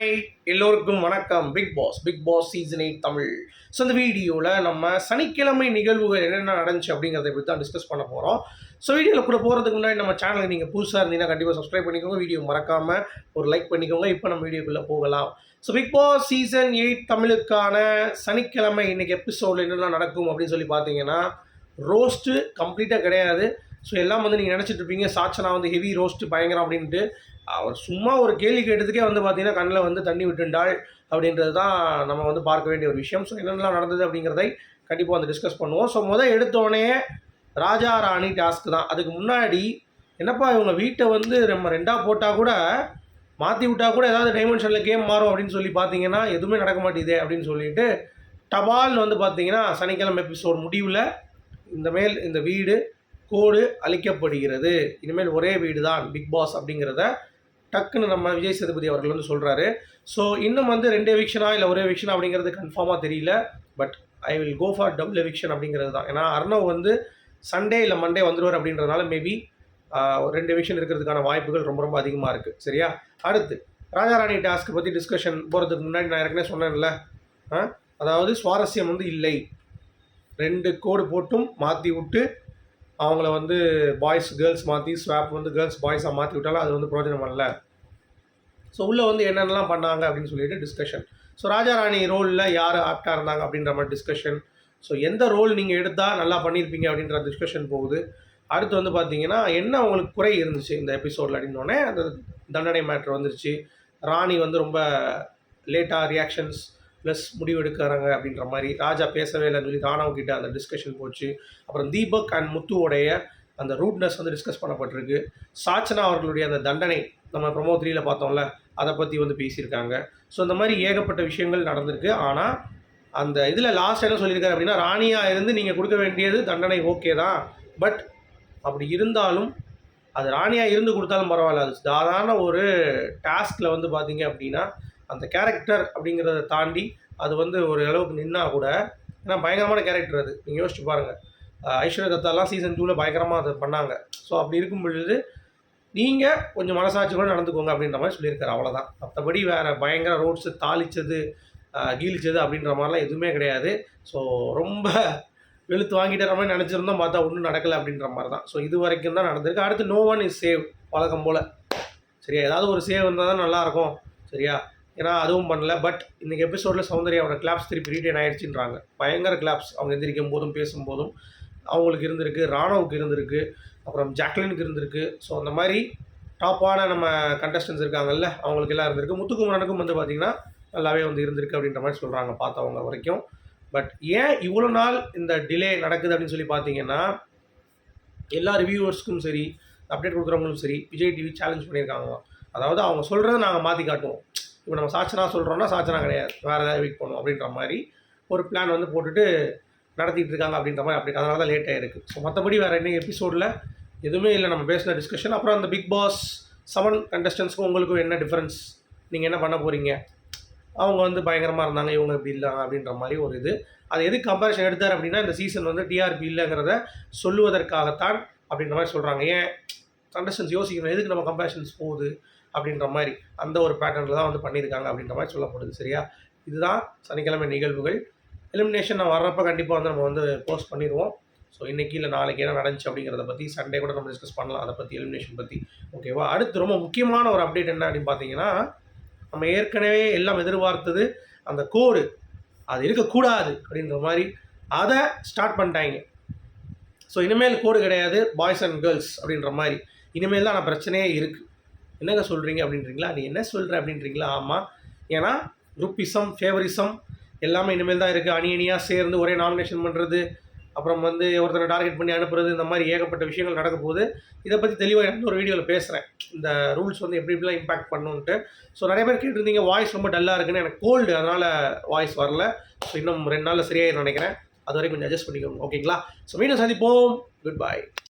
எல்லோருக்கும் வணக்கம். Bigg Boss Bigg Boss season eight Tamil. So இந்த வீடியோவில் நம்ம சனிக்கிழமை நிகழ்வுகள் என்னென்ன நடந்துச்சு அப்படிங்கிறத பற்றி தான் டிஸ்கஸ் பண்ண போகிறோம் ஸோ வீடியோவில் கூட போகிறதுக்கு முன்னாடி நம்ம சேனலுக்கு நீங்கள் புதுசாக இருந்தீங்கன்னா கண்டிப்பாக சப்ஸ்கிரைப் பண்ணிக்கோங்க. வீடியோ மறக்காமல் ஒரு லைக் பண்ணிக்கோங்க. இப்போ நம்ம வீடியோக்குள்ளே போகலாம். So Bigg Boss season eight தமிழுக்கான சனிக்கிழமை இன்னைக்கு எபிசோடில் என்னென்ன நடக்கும் அப்படின்னு சொல்லி பார்த்தீங்கன்னா ரோஸ்ட்டு கம்ப்ளீட்டாக கிடையாது. ஸோ எல்லாம் வந்து நீங்கள் நினச்சிட்டு இருப்பீங்க சாச்சனா வந்து ஹெவி ரோஸ்ட்டு பயங்கரம் அப்படின்ட்டு. அவர் சும்மா ஒரு கேள்வி கேட்டதுக்கே வந்து பார்த்தீங்கன்னா கண்ணில் வந்து தண்ணி விட்டுண்டாள் அப்படின்றது தான் நம்ம வந்து பார்க்க வேண்டிய ஒரு விஷயம். ஸோ என்னென்னலாம் நடந்தது அப்படிங்கிறதை கண்டிப்பாக வந்து டிஸ்கஸ் பண்ணுவோம். ஸோ முதல் எடுத்தோடனே ராஜா ராணி டாஸ்க் தான். அதுக்கு முன்னாடி என்னப்பா இவங்க வீட்டை வந்து நம்ம ரெண்டாக போட்டால் கூட மாற்றி விட்டால் கூட ஏதாவது டைமென்ஷனில் கேம் மாறும் அப்படின்னு சொல்லி பார்த்தீங்கன்னா எதுவுமே நடக்க மாட்டேங்குது அப்படின்னு சொல்லிட்டு டபால்னு வந்து பார்த்தீங்கன்னா சனிக்கிழமை எபிசோட் முடிவில் இந்த மேல் இந்த வீடு கோடு அளிக்கப்படுகிறது. இனிமேல் ஒரே வீடு தான் பிக் பாஸ் அப்படிங்கிறத டக்குன்னு நம்ம விஜய் சேதுபதி அவர்கள் வந்து சொல்கிறாரு ஸோ இன்னும் வந்து ரெண்டு எவிக்ஷனா இல்லை ஒரே எவிக்ஷனா அப்படிங்கிறது கன்ஃபார்மாக தெரியல. But I will go for double eviction அப்படிங்கிறது தான். ஏன்னா அர்ணவ் வந்து சண்டே இல்லை மண்டே வந்துடுவார் அப்படின்றதுனால மேபி ரெண்டு எவிக்ஷன் இருக்கிறதுக்கான வாய்ப்புகள் ரொம்ப ரொம்ப அதிகமாக இருக்குது சரியா? அடுத்து ராஜாராணி டாஸ்க்கு பற்றி டிஸ்கஷன் போகிறதுக்கு முன்னாடி நான் ஏற்கனவே சொன்னேன்ல. அதாவது சுவாரஸ்யம் வந்து இல்லை. ரெண்டு கோடு போட்டும் மாற்றி விட்டு அவங்கள வந்து பாய்ஸ் கேர்ள்ஸ் மாற்றி ஸ்வாப் வந்து கேர்ள்ஸ் பாய்ஸாக மாற்றி விட்டாலும் அது வந்து பிரயோஜனம் அல்ல ஸோ உள்ளே வந்து என்னென்னலாம் பண்ணாங்க அப்படின்னு சொல்லிட்டு டிஸ்கஷன் ஸோ ராஜாராணி ரோலில் யார் ஆப்டாக இருந்தாங்க அப்படின்ற மாதிரி டிஸ்கஷன் ஸோ எந்த ரோல் நீங்கள் எடுத்தால் நல்லா பண்ணியிருப்பீங்க அப்படின்ற டிஸ்கஷன் போகுது. அடுத்து வந்து பார்த்தீங்கன்னா என்ன அவங்களுக்கு குறை இருந்துச்சு இந்த எபிசோடில் அப்படின்னோடனே அந்த தண்டனை மேட்ரு வந்துருச்சு. ராணி வந்து ரொம்ப லேட்டாக ரியாக்ஷன்ஸ் ப்ளஸ் முடிவு எடுக்கிறாங்க அப்படின்ற மாதிரி ராஜா பேசவே இல்லைன்னு சொல்லி ராணவ் கிட்ட அந்த டிஸ்கஷன் போச்சு. அப்புறம் தீபக் அண்ட் முத்துவோடைய அந்த ரூட்னஸ் வந்து டிஸ்கஸ் பண்ணப்பட்டிருக்கு. சாச்சனா அவர்களுடைய அந்த தண்டனை நம்ம ப்ரொமோ த்ரீல பார்த்தோம்ல அதை பற்றி வந்து பேசியிருக்காங்க. ஸோ இந்த மாதிரி ஏகப்பட்ட விஷயங்கள் நடந்திருக்கு. ஆனால் அந்த இதில் லாஸ்ட் என்ன சொல்லியிருக்காரு அப்படின்னா ராணியாக இருந்து நீங்கள் கொடுக்க வேண்டியது தண்டனை ஓகே தான். பட் அப்படி இருந்தாலும் அது ராணியாக இருந்து கொடுத்தாலும் பரவாயில்ல. அது சாதாரண ஒரு டாஸ்கில் வந்து பார்த்தீங்க அப்படின்னா அந்த கேரக்டர் அப்படிங்கிறத தாண்டி அது வந்து ஒரு அளவுக்கு நின்னா கூட ஏன்னா பயங்கரமான கேரக்டர் அது. நீங்கள் யோசிச்சு பாருங்கள் ஐஸ்வர்யா தத்தாலாம் சீசன் டூவில் பயங்கரமாக அதை பண்ணாங்க. ஸோ அப்படி இருக்கும் பொழுது நீங்கள் கொஞ்சம் மனசாட்சி கூட நடந்துக்கோங்க அப்படின்ற மாதிரி சொல்லியிருக்காரு. அவ்வளோதான் மற்றபடி வேறு பயங்கர ரோட்ஸு தாளிச்சது கீழிச்சது அப்படின்ற மாதிரிலாம் எதுவுமே கிடையாது. ஸோ ரொம்ப வெளுத்து வாங்கிட்டு மாதிரி நினச்சிருந்தோம். பார்த்தா ஒன்றும் நடக்கலை அப்படின்ற மாதிரி தான் ஸோ இது வரைக்கும் தான் நடந்திருக்கு. அடுத்து நோ ஒன் இஸ் சேவ் வழக்கம் போல். சரியா? ஏதாவது ஒரு சேவ் இருந்தால் தான் நல்லாயிருக்கும் சரியா? ஏன்னா அதுவும் பண்ணல. பட் இன்றைக்கி எபிசோடில் சௌந்தர்யாவோட கிளாப்ஸ் திருப்பி ரீட்டைன் ஆயிடுச்சுன்றாங்க பயங்கர கிளாப்ஸ் அவங்க எந்திரிக்கும் போதும் பேசும்போதும் அவங்களுக்கு இருந்திருக்கு ராணவுக்கு இருந்திருக்கு அப்புறம் ஜாக்லினுக்கு இருந்திருக்கு. ஸோ அந்த மாதிரி டாப்பான நம்ம கண்டஸ்டன்ஸ் இருக்காங்கல்ல அவங்களுக்கு எல்லாம் இருந்திருக்கு. முத்துக்குமரனுக்கும் வந்து பார்த்திங்கன்னா நல்லாவே வந்து இருந்திருக்கு அப்படின்ற மாதிரி சொல்கிறாங்க பார்த்தவங்க வரைக்கும். பட் ஏன் இவ்வளோ நாள் இந்த டிலே நடக்குது அப்படின்னு சொல்லி பார்த்தீங்கன்னா எல்லா ரிவ்யூவர்ஸ்க்கும் சரி அப்டேட் கொடுக்குறவங்களும் சரி விஜய் டிவி சேலஞ்ச் பண்ணியிருக்காங்க அதாவது அவங்க சொல்கிறத நாங்கள் மாற்றி காட்டுவோம். இப்போ நம்ம சாச்சனா சொல்கிறோன்னா சாச்சனா கிடையாது. வேறு ஏதாவது வீக் பண்ணுவோம் அப்படின்ற மாதிரி ஒரு பிளான் வந்து போட்டுட்டு நடத்திட்டு இருக்காங்க அப்படின்ற மாதிரி அப்படி அதனால தான் லேட் ஆகிருக்கு ஸோ மற்றபடி வேறு என்ன எபிசோடில் எதுவுமே இல்லை. நம்ம பேசின டிஸ்கஷன் அப்புறம் அந்த பிக் பாஸ் செவன் கண்டஸ்டன்ஸ்க்கும் உங்களுக்கும் என்ன டிஃப்ரென்ஸ் நீங்கள் என்ன பண்ண போகிறீங்க அவங்க வந்து பயங்கரமாக இருந்தாங்க இவங்க இப்படி இல்லாங்க அப்படின்ற மாதிரி ஒரு இது. அது எதுக்கு கம்பேரிஷன் எடுத்தார் அப்படின்னா இந்த சீசன் வந்து டிஆர்பி இல்லைங்கிறத சொல்லுவதற்காகத்தான் அப்படின்ற மாதிரி சொல்கிறாங்க ஏன்? கண்டஸ்டன்ஸ் யோசிக்கணும். எதுக்கு நம்ம கம்பேரிஷன்ஸ் போகுது? அப்படின்ற மாதிரி அந்த ஒரு பேட்டர்னில் தான் வந்து பண்ணியிருக்காங்க அப்படின்ற மாதிரி சொல்லப்படுது சரியா? இதுதான் சனிக்கிழமை நிகழ்வுகள். எலிமினேஷன் நான் வர்றப்ப கண்டிப்பாக வந்து நம்ம வந்து போஸ்ட் பண்ணிடுவோம். ஸோ இன்றைக்கி இல்லை நாளைக்கு என்ன நடந்துச்சு அப்படிங்கிறத பற்றி சண்டே கூட நம்ம டிஸ்கஸ் பண்ணலாம் அதை பற்றி எலிமினேஷன் பற்றி ஓகேவா அடுத்து ரொம்ப முக்கியமான ஒரு அப்டேட் என்ன அப்படின்னு பார்த்தீங்கன்னா நம்ம ஏற்கனவே எல்லாம் எதிர்பார்த்தது அந்த கோடு. அது இருக்கக்கூடாது அப்படின்ற மாதிரி. அதை ஸ்டார்ட் பண்ணிட்டாங்க. ஸோ இனிமேல் கோடு கிடையாது பாய்ஸ் அண்ட் கேர்ள்ஸ் அப்படின்ற மாதிரி. இனிமேல் தான் ஆனால் பிரச்சனையே இருக்குது என்னங்க சொல்கிறீங்க அப்படின்றீங்களா? நீ என்ன சொல்கிற அப்படின்றீங்களா? ஆமாம் ஏன்னா குரூப்பிசம் ஃபேவரிசம் எல்லாமே இனிமேல் தான் இருக்குது அணி அணியாக சேர்ந்து ஒரே நாமினேஷன் பண்ணுறது அப்புறம் வந்து ஒருத்தரை டார்கெட் பண்ணி அனுப்புறது இந்த மாதிரி ஏகப்பட்ட விஷயங்கள் நடக்க போகுது. இதை பற்றி தெளிவாக இன்னொரு வீடியோவில் பேசுகிறேன் இந்த ரூல்ஸ் வந்து எப்படி எப்படிலாம் இம்பாக்ட் பண்ணுன்ட்டு. ஸோ நிறைய பேர் கேட்டிருந்தீங்க வாய்ஸ் ரொம்ப டல்லாக இருக்குன்னு. எனக்கு கோல்டு அதனால் வாய்ஸ் வரல. ஸோ இன்னும் ரெண்டு நாளில் சரியாயிரும் நினைக்கிறேன். அது வரைக்கும் கொஞ்சம் அட்ஜஸ்ட் பண்ணிக்கோங்க. ஓகேங்களா ஸோ மீண்டும் சந்திப்போம். குட் பாய்